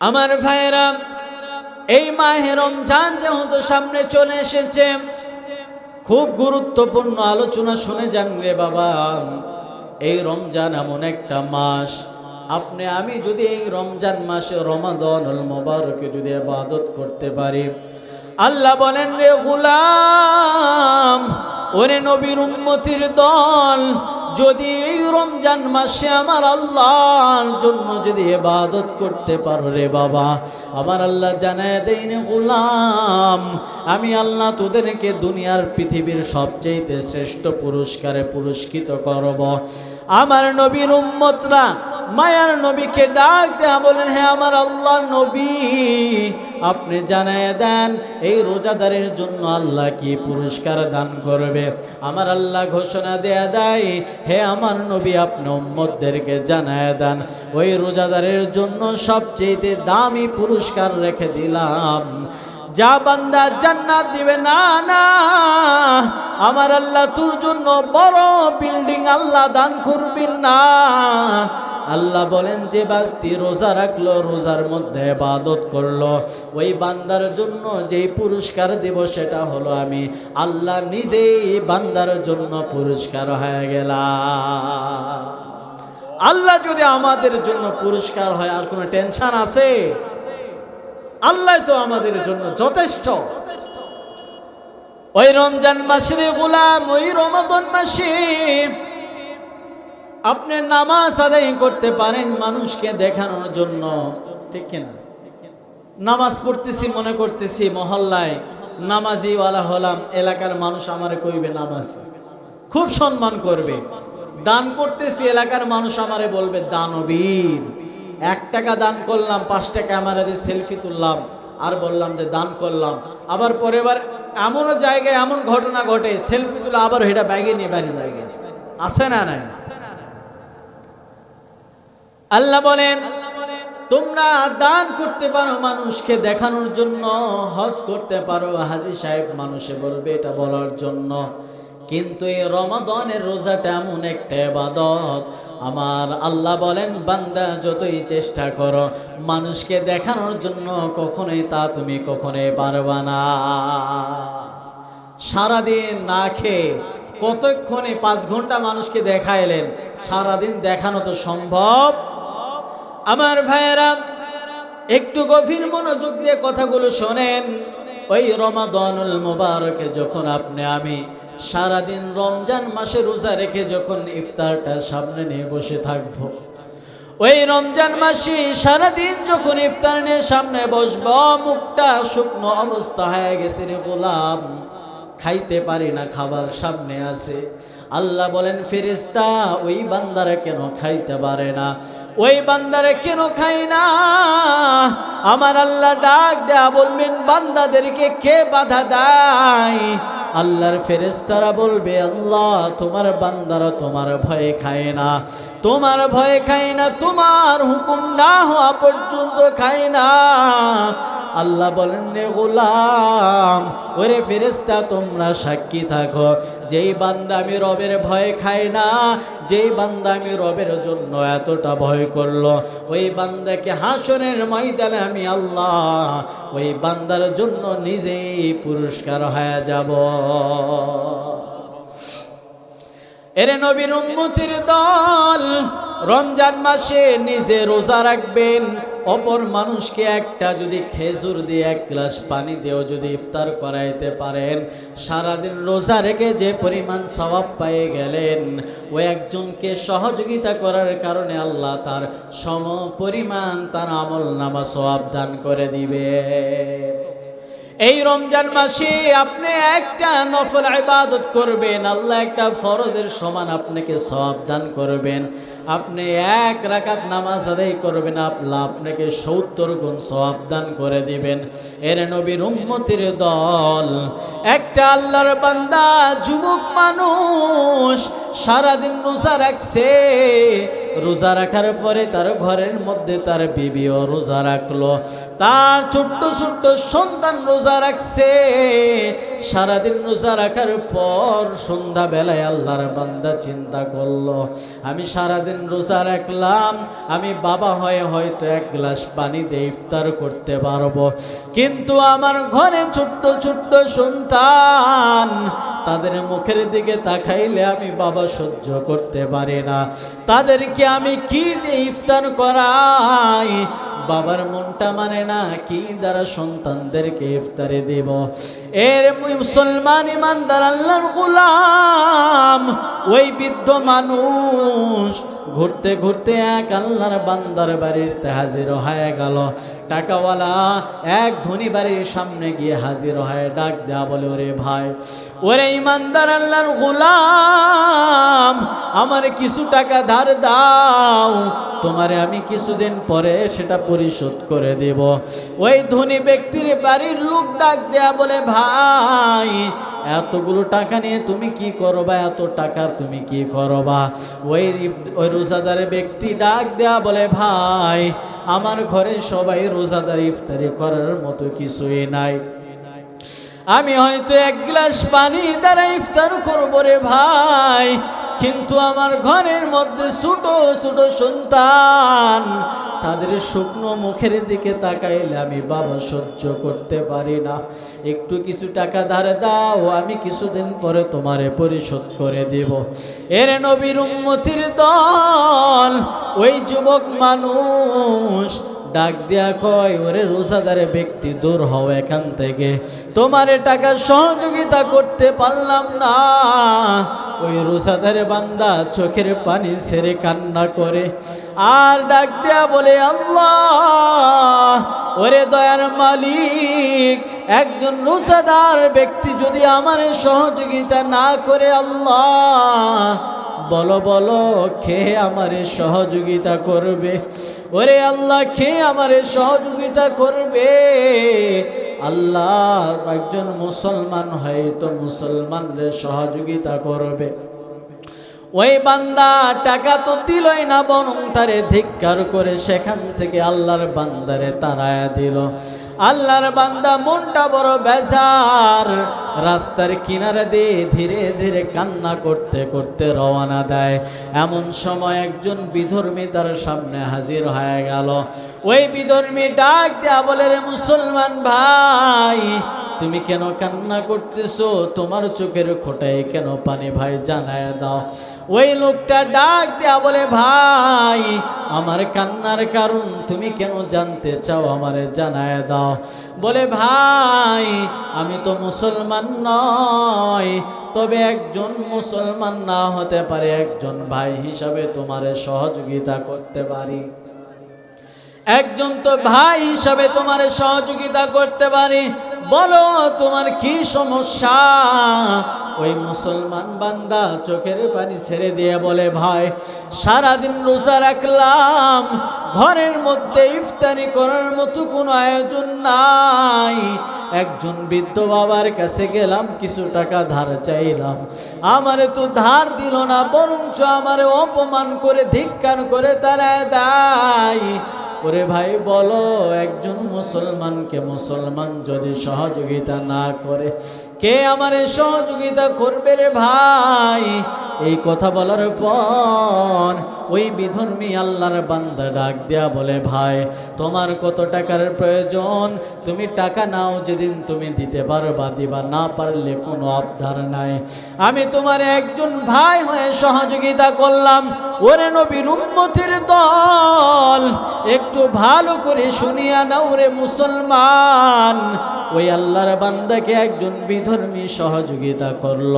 আমার ভাইয়েরা, এই মাহে রমজান যেহেতু সামনে চলে এসেছে, খুব গুরুত্বপূর্ণ আলোচনা শুনে যান রে বাবা। এই রমজান এমন একটা মাস। আপনি, আমি যদি এই রমজান মাসে রমাদনুল মোবারকে যদি ইবাদত করতে পারি, আল্লাহ বলেন রে, গুলাম, ওরে নবীর উম্মতির দল যদি এই রমজান মাসে আমার আল্লাহর জন্য যদি এবাদত করতে পারো রে বাবা, আমার আল্লাহ জানায় দেইনি গুলাম, আমি আল্লাহ তোদেরকে দুনিয়ার পৃথিবীর সবচেয়ে শ্রেষ্ঠ পুরস্কারে পুরস্কৃত করব। আমার নবীর উম্মতরা মায়ার নবীকে ডাক দেয়া বলেন হ্যাঁ আমার আল্লাহ নবী, আপনি জানায় দেন, এই রোজাদারের জন্য আল্লাহ কি পুরস্কার দান করবে? আমার আল্লাহ ঘোষণা দেয়া দেয়, হে আমার নবী, আপনি উম্মতদেরকে জানায় দেন। ওই রোজাদারের জন্য সবচেয়ে দামি পুরস্কার রেখে দিলাম। যা বান্দা জান্নাত দিবে, না না, আমার আল্লাহ তোর জন্য বড় বিল্ডিং আল্লাহ দান করবেন না। আল্লাহ বলেন, যে ব্যক্তি রোজা রাখল, রোজার মধ্যে ইবাদত করল, ওই বান্দার জন্য যেই পুরস্কার দেব সেটা হলো আমি আল্লাহ নিজেই বান্দার জন্য পুরস্কার হয়ে গেলাম। আল্লাহ যদি আমাদের জন্য পুরস্কার হয়, আর কোনো টেনশন আছে? আল্লাহ তো আমাদের জন্য যথেষ্ট। ওই রমজান মাসের গোলাম, ওই রমাদন মাসে আপনি নামাজ আদায় করতে পারেন মানুষকে দেখানোর জন্য। ঠিক কিনা? নামাজ পড়তেছি, মনে করতেছি, মহল্লায় নামাজিওয়ালা হলাম, এলাকার মানুষ আমারে কইবে নামাজ। খুব সম্মান করবে। দান করতেছি, এলাকার মানুষ আমারে বলবে, দানবীর, এক টাকা দান করলাম, পাঁচ টাকা আমার সেলফি তুললাম, আর বললাম যে দান করলাম। আবার পরের বার এমনও জায়গায় এমন ঘটনা ঘটে, সেলফি তুলে আবার হেটা ব্যাগে নিয়ে বাড়ি জায়গায় আছে না নাই? আল্লাহ বলেন, তোমরা দান করতে পারো মানুষকে দেখানোর জন্য, হজ করতে পারো। হাজি সাহেব মানুষে বলবে, এটা বলার জন্য। কিন্তু এই রমাদনের রোজাটা এমন একটা এবাদত। আমার আল্লাহ বলেন, বান্দা, যতই চেষ্টা করো, মানুষকে দেখানোর জন্য কখনোই তা তুমি কখনোই পারবা না। সারাদিন না খেয়ে কতক্ষণে পাঁচ ঘণ্টা মানুষকে দেখাইলেন? সারাদিন দেখানো তো সম্ভব। আমার ভাইয়েরা, একটু গভীর মনোযোগ দিয়ে কথাগুলো শোনেন। ওই রমাদানুল মুবারকে যখন আপনি, আমি সারাদিন রমজান মাসে রোজা রেখে যখন ইফতারটা সামনে নিয়ে বসে থাকব, ওই রমজান মাসে সারাদিন যখন ইফতার নিয়ে সামনে বসব, মুখটা শুকনো অবস্থা হয়ে গেছে রে গোলাম। খাইতে পারি না, খাবার সামনে আছে। আল্লাহ বলেন ফেরিস্তা ওই বান্দারা কেন খাইতে পারে না? ওই বান্দারে কেন খাই না? আমার আল্লাহ ডাক দেয়া বলবেন, বান্দাদেরকে কে বাধা দেয়? আল্লাহর ফেরেস্তারা বলবে, আল্লাহ, তোমার বান্দারা তোমার ভয়ে খায় না। তোমার ভয়ে খায় না, তোমার হুকুম না হওয়া পর্যন্ত খায় না। আল্লাহ বলেন রে গোলাম, ওরে ফেরেস্তা তোমরা সাক্ষী থাকো। যেই বান্দা আমি রবের ভয় খাই না, যেই বান্দা আমি রবের জন্য এতটা ভয় করল, ওই বান্দাকে হাসনের ময়দানে আমি আল্লাহ, ওই বান্দার জন্য নিজেই পুরস্কার হয়ে যাব। এরে নবীর উম্মতির দল, রমজান মাসে নিজে রোজা রাখবেন অপর মানুষকে একটা যদি খেজুর দিয়ে এক গ্লাস পানি দিয়েও যদি ইফতার করাইতে পারেন, সারাদিন রোজা রেখে যে পরিমাণ স্বভাব পেয়ে গেলেন, ও একজনকে সহযোগিতা করার কারণে আল্লাহ তার সম পরিমাণ তার আমল নামা স্বভাব দান করে দিবে। এই রমজান মাসে আপনি একটা নফল ইবাদত করবেন, আল্লাহ একটা ফরজের সমান আপনাকে সব দান করবেন। আপনি এক রাকাত নামাজ আদায় করবেন আল্লাহ আপনাকে সত্তর গুণ সব দান করে দিবেন। এর নবীর উম্মতির দল, একটা আল্লাহর বান্দা, যুবক মানুষ, সারাদিন রোজা রাখছে রোজা রাখার পরে তার ঘরের মধ্যে তার বিবিও রোজা রাখল। তার ছোট্ট ছোট্ট সন্তান রোজা রাখছে। সারাদিন রোজা রাখার পর সন্ধ্যা বেলায় আল্লাহর বান্দা চিন্তা করল, আমি সারাদিন রোজা রাখলাম, আমি বাবা হয়ে হয়তো এক গ্লাস পানি দিয়ে ইফতার করতে পারব। কিন্তু আমার ঘরে ছোট্ট ছোট্ট সন্তান, তাদের মুখের দিকে তাকাইলে আমি বাবা সহ্য করতে পারি না। তাদেরকে আমি কি ইফতার করাই? বাবার মনটা মানে না, কি দ্বারা সন্তানদেরকে ইফতারে দেব? এর মুসলমান ইমানদার, আল্লাহর গোলাম। ওই বৃদ্ধ মানুষ ঘুরতে ঘুরতে এক আল্লাহর বান্দার বাড়িতে হাজির হয়ে গেল। টাকাওয়ালা এক ধনী বাড়ির সামনে গিয়ে হাজির হয়ে ডাক দেয়া বলে, ওরে ভাই, ওরে ইমানদার, আল্লাহর গোলাম, আমার কিছু টাকা ধার দাও। তোমারে আমি কিছুদিন পরে সেটা পরিশোধ করে দেব। ওই ধনী ব্যক্তির বাড়ির লোক ডাক দেয়া বলে, ভাই, এতগুলো টাকা নিয়ে তুমি কি করবা? এত টাকার তুমি কি করবা? ওই ওই রোজাদারের ব্যক্তি ডাক দেয়া বলে, ভাই, আমার ঘরে সবাই রোজাদার ইফতারি করার মতো কিছুই নাই। আমি হয়তো এক গ্লাস পানি দ্বারা ইফতার করব রে ভাই কিন্তু আমার ঘরের মধ্যে ছোট ছোট সন্তান, তাদের শুকনো মুখের দিকে তাকাইলে আমি বাবা সহ্য করতে পারি না। একটু কিছু টাকা ধারে দাও, আমি কিছুদিন পরে তোমারে পরিশোধ করে দেব। এর নবীর উন্মতির দল, ওই যুবক মানুষ ডাক দেয়া কয়, ওরে রোজাদারে ব্যক্তি দূর হও এখান থেকে। তোমারে টাকা সহযোগিতা করতে পারলাম না। ওই রোজাদারে বান্দা চোখের পানি ছেড়ে কান্না করে। আর ডাক দেয়া বলে, আল্লাহ, ওরে দয়ার মালিক, একজন রোজাদার ব্যক্তি যদি আমার সহযোগিতা না করে, আল্লাহ বলো বলো খেয়ে আমারে সহযোগিতা করবে? ওরে আল্লাহ খেয়ে আমারে সহযোগিতা করবে? আল্লাহ, একজন মুসলমান হয় তো মুসলমানদের সহযোগিতা করবে। ওই বান্দা টাকা তো দিলই না, বরং তারে ধিক্কার করে সেখান থেকে আল্লাহর বান্দারে তারায়া দিল। আল্লাহর বান্দা মনটা বড় বেজার। রাস্তার কিনারে দিয়ে ধীরে ধীরে কান্না করতে করতে রওনা দেয়। এমন সময় একজন বিধর্মী তার সামনে হাজির হয়ে গেল। ওই বিধর্মী ডাক দেয়া বলে, রে মুসলমান ভাই তুমি কেন কান্না করতেছো? তোমার চোখের খোটায় কেন পানি ভাই জানায় দাও? ওই লোকটা ডাক দেয়া বলে, ভাই, আমার কান্নার কারণ তুমি কেন জানতে চাও আমারে জানায় দাও? বলে, ভাই, আমি তো মুসলমান নয়, তবে একজন মুসলমান না হতে পারে একজন ভাই হিসাবে তোমারে সহযোগিতা করতে পারি। একজন তো ভাই হিসাবে তোমার সহযোগিতা করতে পারি বলো, তোমার কি সমস্যা? ওই মুসলমান বান্দা চোখের পানি ছেড়ে দিয়ে বলে, ভাই, সারাদিন রোজা রাখলাম। ঘরের মধ্যে ইফতারি করার মতো কোনো আয়োজন নাই। একজন বৃদ্ধ বাবার কাছে গেলাম, কিছু টাকা ধার চাইলাম। আমারে তো ধার দিল না, বরঞ্চ আমারে অপমান করে ধিক্কার করে তারা দেয়। ওরে ভাই বলো, একজন মুসলমানকে মুসলমান যদি সহযোগিতা না করে, কে আমার সহযোগিতা করবে রে ভাই? এই কথা বলার পর ওই বিধর্মী আল্লাহর বান্দা ডাক দেয়া বলে, ভাই, তোমার কত টাকার প্রয়োজন? তুমি টাকা নাও, যেদিন তুমি দিতে পারবা, দিবা না পারলে কোনো আবদার নাই। আমি তোমার একজন ভাই হয়ে সহযোগিতা করলাম। ওরে নবীর উন্মতির দল, একটু ভালো করে শুনিয়া নাও রে মুসলমান। ওই আল্লাহর বান্দাকে একজন বিধর্মী সহযোগিতা করল।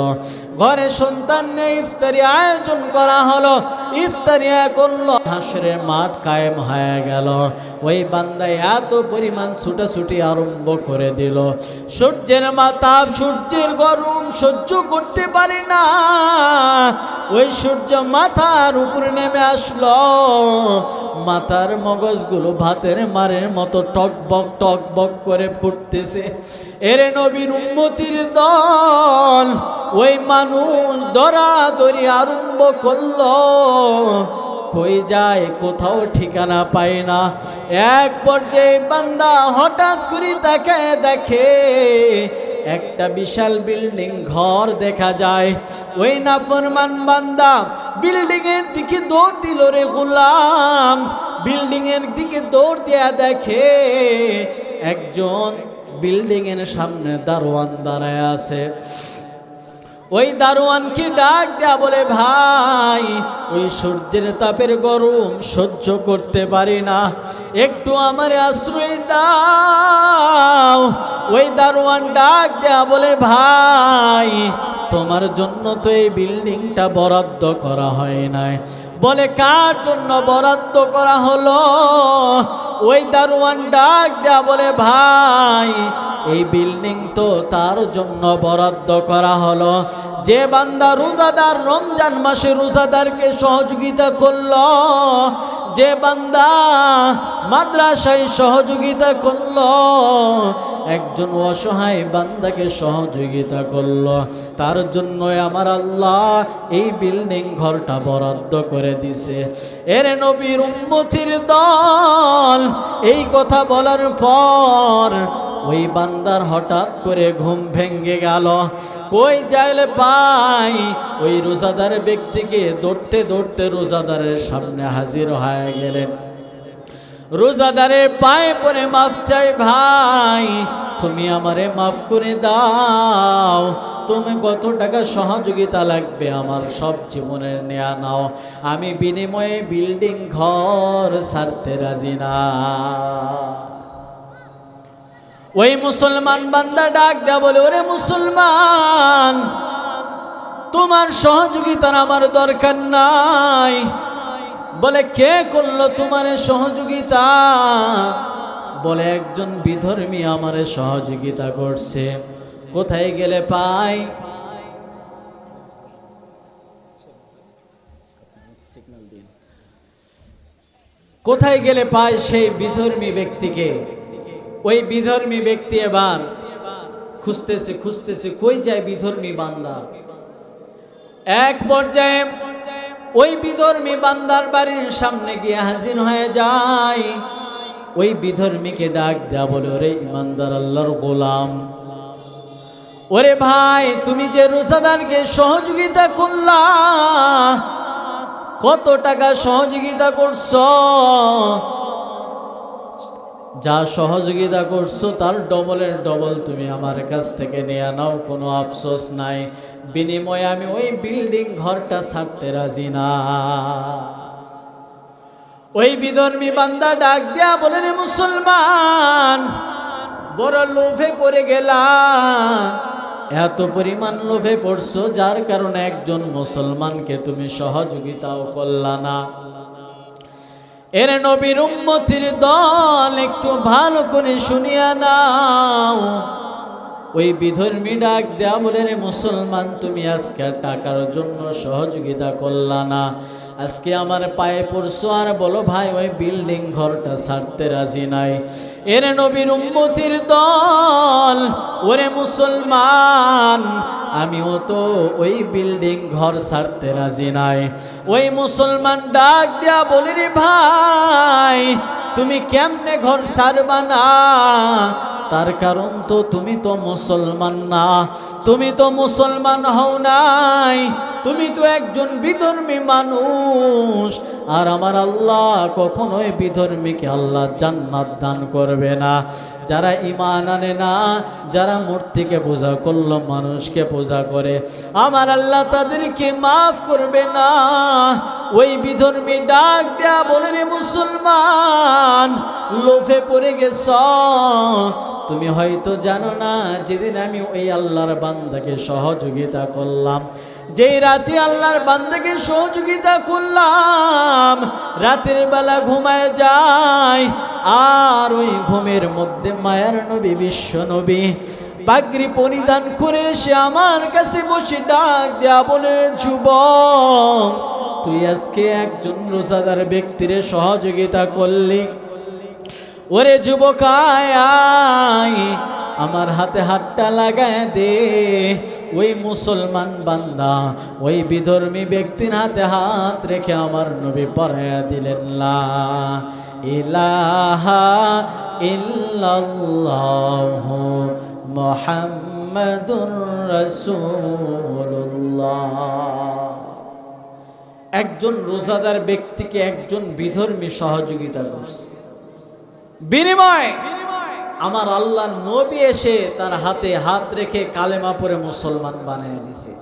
ঘরে সন্তান নেই ইফতারি আয়োজন করা হলো। ইফতারি হাসরের মাঠ কায়েম হয়ে গেল। ওই বান্দায় এত পরিমাণ ছুটাছুটি আরম্ভ করে দিল। সূর্যের মাথা সূর্যের গরম সহ্য করতে পারি না। ওই সূর্য মাথার উপরে নেমে আসলো। মাথার মগজগুলো ভাতের মারের মতো টক বক টক বক করে ফুটতেছে। এরে নবীর উন্মতির দল, ওই মানুষ দরাদরি আরম্ভ করল। কই যায়, কোথাও ঠিকানা পায় না। এক পর্যায়ে বান্দা হঠাৎ করে তাকে দেখে একটা বিশাল বিল্ডিং ঘর দেখা যায়। ওই নাফরমান বান্দা বিল্ডিং এর দিকে দৌড় দিল রে গুলাম। বিল্ডিং এর দিকে দৌড় দেয়া দেখে একজন বিল্ডিং এর সামনে দারোয়ান দাঁড়ায় আছে। ওই দারোয়ানকে ডাক দেয়া বলে, ভাই, ওই সূর্যের তাপের গরম সহ্য করতে পারি না। একটু আমার আশ্রয় দাও। ওই দারোয়ান ডাক দেয়া বলে, ভাই, তোমার জন্য তো এই বিল্ডিংটা বরাদ্দ করা হয় নাই। বলে, কার জন্য বরাদ্দ করা হলো? ওই দারোয়ান ডাক দেয়া বলে, ভাই এই বিল্ডিং তো তার জন্য বরাদ্দ করা হলো। যে বান্দা রোজাদার, রমজান মাসে রোজাদারকে সহযোগিতা করল, যে বান্দা মাদ্রাসায় সহযোগিতা করল, একজন অসহায় বান্দাকে সহযোগিতা করল। তার জন্য আমার আল্লাহ এই বিল্ডিং ঘরটা বরাদ্দ করে দিছে। এর নবীর উম্মতির দল এই কথা বলার পর ওই বান্দার হঠাৎ করে ঘুম ভেঙ্গে গেল। কই যাইলে পাই ওই রোজাদার ব্যক্তিকে দৌড়তে দৌড়তে রোজাদারের সামনে হাজির হয়ে গেলেন। রোজাদারের পায়ে পরে মাফ চাই ভাই, তুমি আমারে মাফ করে দাও। তুমি কত টাকা সহযোগিতা লাগবে আমার সব জীবনের নেয়া নাও। আমি বিনিময়ে বিল্ডিং ঘর ছাড়তে রাজি না। ওই মুসলমান বান্দা ডাক দেয়া বলে, ওরে মুসলমান, তোমার সহযোগিতার আমার দরকার নাই। বলে, কে করল তোমার সহযোগিতা? বলে, একজন বিধর্মী আমারে সহযোগিতা করছে। কোথায় গেলে পাই কোথায় গেলে পায় সেই বিধর্মী ব্যক্তিকে? ওই বিধর্মী ব্যক্তি এবার খুঁজতেছে খুঁজতেছে, কই যায় বিধর্মী বান্দা? এক পর্যায়ে ওই বিধর্মী বান্দার বাড়ির সামনে গিয়ে হাজির হয়ে যায়। ওই বিধর্মীকে ডাক দেয়া বলে, ওরে ইমানদার আল্লাহর গোলাম, ওরে ভাই, তুমি যে রোজাদারকে সহযোগিতা করলা, কত টাকা সহযোগিতা করছ? যা সহযোগিতা করছ, তার ডবলের ডবল তুমি আমার কাছ থেকে নিয়ে নাও, কোনো আফসোস নাই। বিনিময়ে আমি ওই বিল্ডিং ঘরটা ছাড়তে রাজি না। ওই বিধর্মী বান্দা ডাক দেয়া বলে, রে মুসলমান, বড় লোভে পড়ে গেলা। এত পরিমাণ লোভে পড়ছো, যার কারণে একজন মুসলমানকে তুমি সহযোগিতাও করলা না। এর নবীর উম্মতির দল একটু ভালো করে শুনিয়া নাও। ওই বিধর্মী ডাক দেয়া বলে, রে মুসলমান, তুমি আজকে টাকার জন্য সহযোগিতা করলা না। আজকে আমার পায়ে পড়ছো আর বলো ভাই, ওই বিল্ডিং ঘরটা ছাড়তে রাজি নাই। এর নবীর উম্মতির দল, ওরে মুসলমান আমিও তো ওই বিল্ডিং ঘর ছাড়তে রাজি নাই। ওই মুসলমান ডাক দেয়া বলি রে ভাই, তুমি কেমনে ঘর ছাড়বা না? তার কারণ তো তুমি তো মুসলমান না। তুমি তো মুসলমান হও নাই। তুমি তো একজন বিধর্মী মানুষ। আর আমার আল্লাহ কখনোই বিধর্মীকে আল্লাহ জান্নাত দান করবে না। যারা ইমান আনে না, যারা মূর্তিকে পূজা করল, মানুষকে পূজা করে, আমার আল্লাহ তাদেরকে মাফ করবে না। ওই বিধর্মী ডাক দেয়া বলে, রে মুসলমান, লোভে পড়ে গেছ। তুমি হয়তো জানো না, যেদিন আমি ওই আল্লাহর বান্দাকে সহযোগিতা করলাম যেই রাতে আল্লাহর বান্দাকে সহযোগিতা করলাম, রাতের বেলা ঘুমায় যায়, আর ওই ঘুমের মধ্যে মায়ার নবী, বিশ্ব নবী পাগড়ি পরিধান করে সে আমার কাছে বসে ডাক দেয়া বলে, যুবক, তুই আজকে একজন রোজাদার ব্যক্তিরে সহযোগিতা করলি। ওরে যুবক আয় আমার হাতে হাতটা লাগায় দে। ওই মুসলমান বান্দা, ওই বিধর্মী ব্যক্তির হাতে হাত রেখে আমার নবী পড়াইয়া দিলেন, লা ইলাহা ইল্লাল্লাহ একজন রোজাদার ব্যক্তিকে একজন বিধর্মী সহযোগিতা করছে। বিনিময়! আমার আল্লাহ নবী এসে তার হাতে হাত রেখে কালেমা পরে মুসলমান বানিয়ে দিছে।